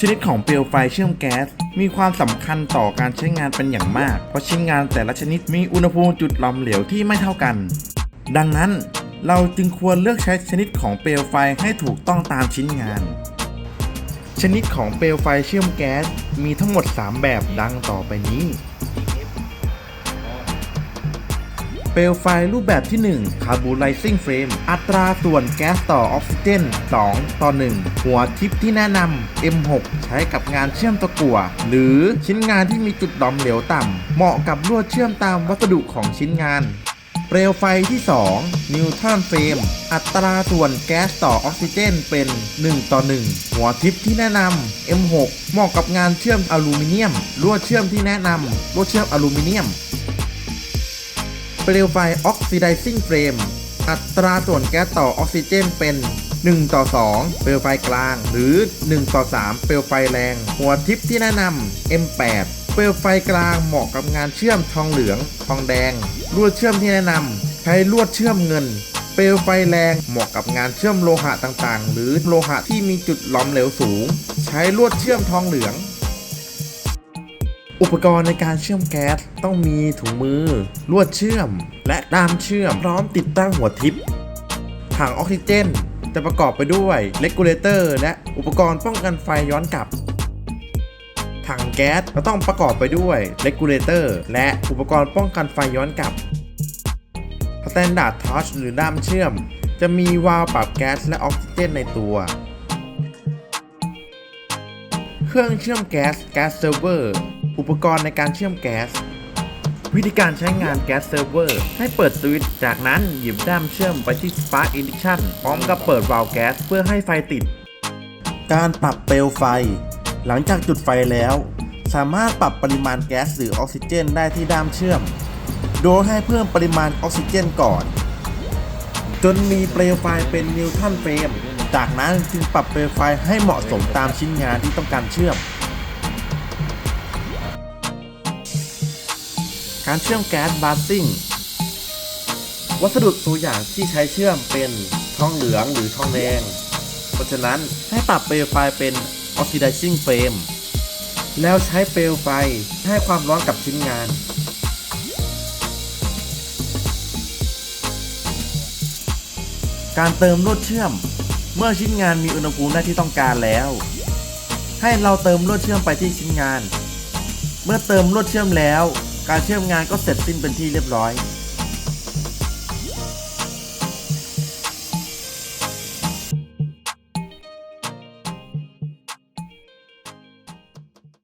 ชนิดของเปลวไฟเชื่อมแก๊ส มีความสำคัญต่อการใช้งานเป็นอย่างมาก เพราะชิ้นงานแต่ละชนิดมีอุณหภูมิจุดหลอมเหลวที่ไม่เท่ากัน ดังนั้นเราจึงควรเลือกใช้ชนิดของเปลวไฟให้ถูกต้องตามชิ้นงาน ชนิดของเปลวไฟเชื่อมแก๊สมีทั้งหมด 3 แบบดังต่อไปนี้ เปลวไฟรูปแบบที่ 1 Carburizing Flame อัตราส่วนแก๊สต่อออกซิเจน 2 ต่อ 1 หัวทิปที่แนะนำ M6 ใช้กับงานเชื่อมตะกั่ว หรือชิ้นงานที่มีจุดหลอมเหลวต่ำ เหมาะกับลวดเชื่อมตามวัสดุของชิ้นงานเปลวไฟที่ 2 นิวทรอนเฟรม อัตราส่วนแก๊สต่อออกซิเจนเป็น 1 ต่อ 1 หัวทิปที่แนะนำ M6 เหมาะกับงานเชื่อมอลูมิเนียม ลวดเชื่อมที่แนะนำลวดเชื่อมอลูมิเนียม เปลวไฟ Oxidizing Flame อัตราส่วนแก๊สต่อออกซิเจนเป็น 1 ต่อ 2 เปลวไฟกลาง หรือ 1 ต่อ 3 เปลวไฟแรง หัวทิปที่แนะนำ M8 เปลวไฟกลางเหมาะกับงานเชื่อมทองเหลือง ทองแดง ลวดเชื่อมที่แนะนำ ใช้ลวดเชื่อมเงิน เปลวไฟแรงเหมาะกับงานเชื่อมโลหะต่างๆ หรือโลหะที่มีจุดหลอมเหลวสูง ใช้ลวดเชื่อมทองเหลือง อุปกรณ์ในการเชื่อมแก๊สต้องมีถุงมือ ลวดเชื่อม และด้ามเชื่อม พร้อมติดตั้งหัวทิปถังออกซิเจน จะประกอบไปด้วยเลกูเลเตอร์และอุปกรณ์ป้องกันไฟย้อนกลับ ถังแก๊สก็ต้องประกอบไปด้วยเลกูเลเตอร์และอุปกรณ์ป้องกันไฟย้อนกลับสแตนดาร์ดทัชหรือด้ามเชื่อม จะมีวาล์วปรับแก๊สและออกซิเจนในตัว เครื่องเชื่อมแก๊สแก๊สเซิร์ฟเวอร์ อุปกรณ์ในการเชื่อมแก๊ส วิธีการใช้งานแก๊สเซิร์ฟเวอร์ให้เปิดสวิตช์จากนั้นหยิบด้ามเชื่อมไปที่ Spark Ignition พร้อมกับเปิดวาล์วแก๊สเพื่อให้ไฟติด การปรับเปลวไฟ หลังจากจุดไฟแล้ว สามารถปรับปริมาณแก๊สหรือออกซิเจนได้ที่ด้ามเชื่อม โดยให้เพิ่มปริมาณออกซิเจนก่อน จนมีเปลวไฟเป็นนิวตันเฟรมจากนั้นจึงปรับเปลวไฟให้เหมาะสมตามชิ้นงานที่ต้องการเชื่อม การเชื่อมแก๊สบาซิ่ง วัสดุตัวอย่างที่ใช้เชื่อมเป็นทองเหลืองหรือทองแดง เพราะฉะนั้นให้ปรับเปลวไฟเป็น oxidizing flame แล้วใช้เปลวไฟให้ความร้อนกับชิ้นงานการเติมลวดเชื่อม เมื่อชิ้นงานมีอุณหภูมิได้ที่ต้องการแล้ว ให้เราเติมลวดเชื่อมไปที่ชิ้นงาน เมื่อเติมลวดเชื่อมแล้ว การเชื่อมงานก็เสร็จสิ้นเป็นที่เรียบร้อย